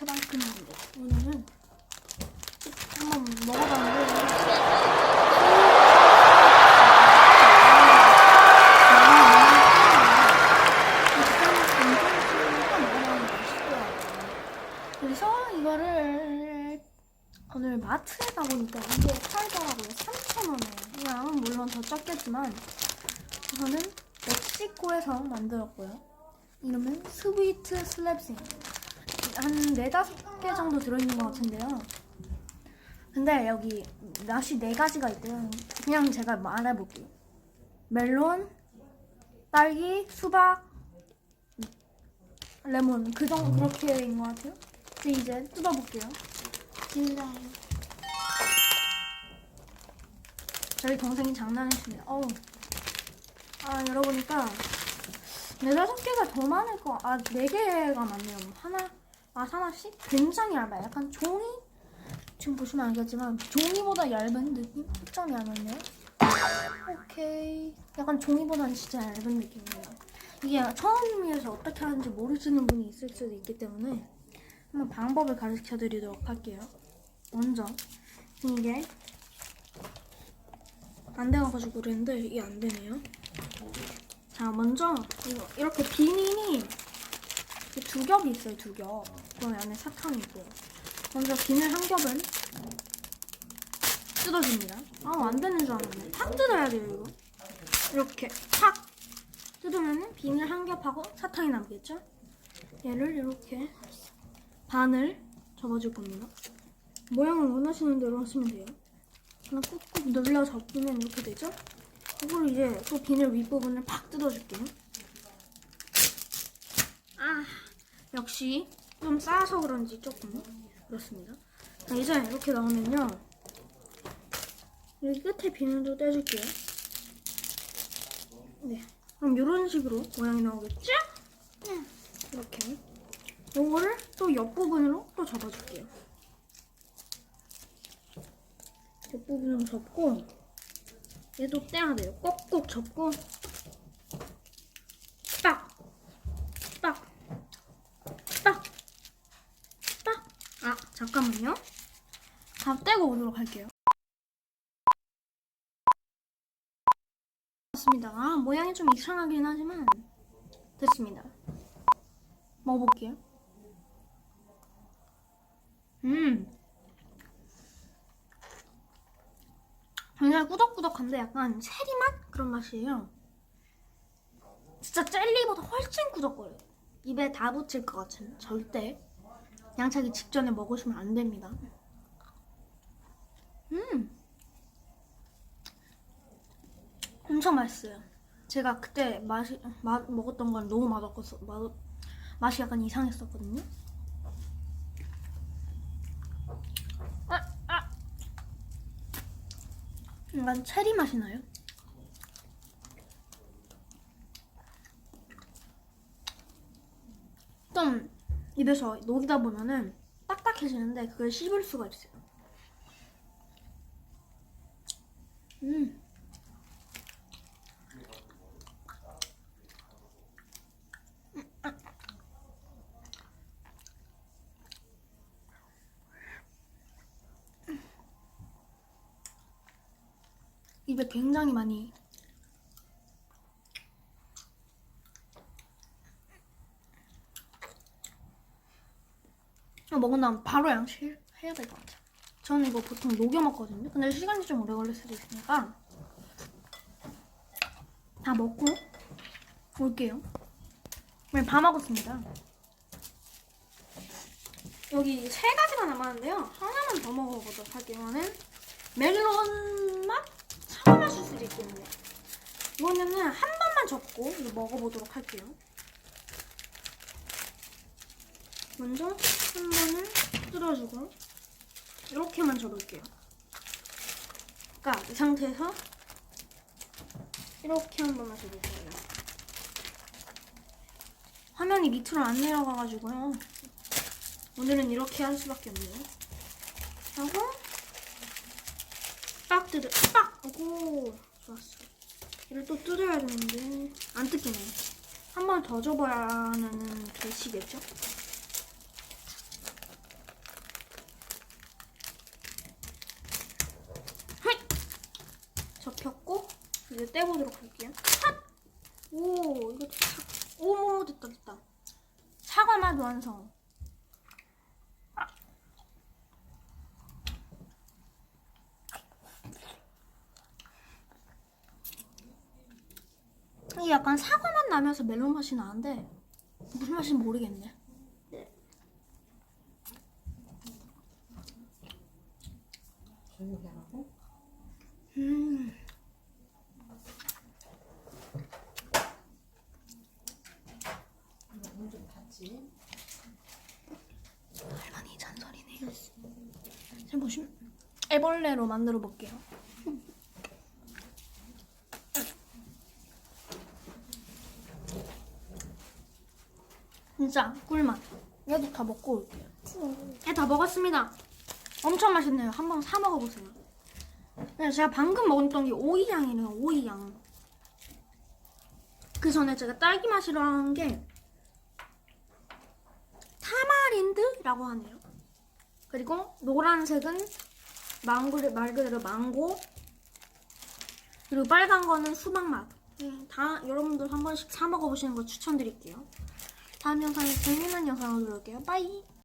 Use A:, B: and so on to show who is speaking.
A: 그만데 오늘은 한번 먹어봤는데. 그래서 이거를 오늘 마트에 가보니까 이게 팔더라고요. 3,000원에. 그냥 물론 더 적겠지만 이거는 멕시코에서 만들었고요. 이름은 스위트 슬랩싱 한 네다섯 개 정도 들어있는 것 같은데요 근데 여기 맛이 네 가지가 있대요 그냥 제가 말해볼게요 멜론, 딸기, 수박, 레몬 그 정도 그렇게인 것 같아요 근데 이제 뜯어볼게요
B: 진짜요.
A: 저희 동생이 장난했습니다. 어우. 아, 열어보니까 네다섯 개가 더 많을 거, 아, 네 개가 많네요. 하나, 아, 하나씩? 굉장히 얇아요. 약간 종이? 지금 보시면 알겠지만, 종이보다 얇은 느낌? 특정이 안 왔네요. 오케이. 약간 종이보다는 진짜 얇은 느낌이에요. 이게 처음이어서 어떻게 하는지 모르시는 분이 있을 수도 있기 때문에, 한번 방법을 가르쳐 드리도록 할게요. 먼저, 이게 안 돼가지고 그랬는데 이게 안 되네요. 자, 먼저 이거 이렇게 비닐이 두 겹이 있어요, 두 겹. 그 안에 사탕이 있고. 먼저 비닐 한 겹은 뜯어줍니다. 아, 안 되는 줄 알았네. 탁 뜯어야 돼요, 이거. 이렇게 탁 뜯으면 비닐 한 겹하고 사탕이 남겠죠? 얘를 이렇게 반을 접어줄 겁니다. 모양을 원하시는 대로 하시면 돼요. 그냥 꾹꾹 눌러 접으면 이렇게 되죠? 이걸 이제 또 비닐 윗부분을 팍 뜯어줄게요. 아, 역시 좀 싸서 그런지 조금 그렇습니다. 자, 이제 이렇게 나오면요. 여기 끝에 비닐도 떼줄게요. 네. 그럼 이런 식으로 모양이 나오겠죠?
B: 응.
A: 이렇게. 요거를 또 옆부분으로 또 접어줄게요. 옆부분으로 접고 얘도 떼야 돼요. 꼭꼭 접고 딱! 딱! 딱! 딱! 아, 잠깐만요. 다 떼고 오도록 할게요. 맞습니다. 아, 모양이 좀 이상하긴 하지만 됐습니다. 먹어볼게요. 음. 굉장히 꾸덕꾸덕한데 약간 체리 맛? 그런 맛이에요. 진짜 젤리보다 훨씬 꾸덕거려요. 입에 다 붙일 것 같은 절대 양차기 직전에 먹으시면 안 됩니다. 음. 엄청 맛있어요. 제가 그때 맛이 맛 먹었던 건 너무 맛없어서 맛, 맛이 약간 이상했었거든요. 아, 아. 약간 체리 맛이 나요. 좀 입에서 녹이다 보면은 딱딱해지는데 그걸 씹을 수가 있어요. 음. 입에 굉장히 많이 먹은 다음 바로 양치해야 될 것 같아요. 저는 이거 보통 녹여 먹거든요. 근데 시간이 좀 오래 걸릴 수도 있으니까 다 먹고 올게요. 네, 다 먹었습니다. 여기 세 가지가 남았는데요. 하나만 더 먹어보도록 할게요. 이거는 멜론 맛? 사과 맛일 수도 있겠네요. 이거는 한 번만 접고 먹어보도록 할게요. 먼저 한 번을 뜯어주고 이렇게만 접을게요. 그러니까 이 상태에서 이렇게 한 번만 접을 거예요. 화면이 밑으로 안 내려가가지고요. 오늘은 이렇게 할 수밖에 없네요. 하고 딱 뜯어 딱! 오 좋았어. 이를 또 뜯어야 되는데 안 뜯기네. 한번 더 접어야는 되시겠죠? 이거 떼보도록 할게요. 핫! 오, 이거 사, 오, 됐다, 됐다. 사과 맛 완성. 아. 이게 약간 사과 맛 나면서 멜론 맛이 나는데 무슨 맛인지 모르겠네.
C: 하라고?
A: 음.
C: 닫지.
A: 할머니 잔소리네요. 자 보시면 애벌레로 만들어 볼게요. 진짜 꿀맛. 얘도 다 먹고 올게요. 네, 다 먹었습니다. 엄청 맛있네요. 한번 사 먹어보세요. 네, 제가 방금 먹었던 게 오이향이래요. 오이향. 그 전에 제가 딸기 맛이라는 게 타마린드라고 하네요. 그리고 노란색은 망고 말 그대로 망고. 그리고 빨간 거는 수박 맛. 음, 다 여러분들 한 번씩 사 먹어보시는 거 추천드릴게요. 다음 영상에 재밌는 영상으로 올게요. 빠이.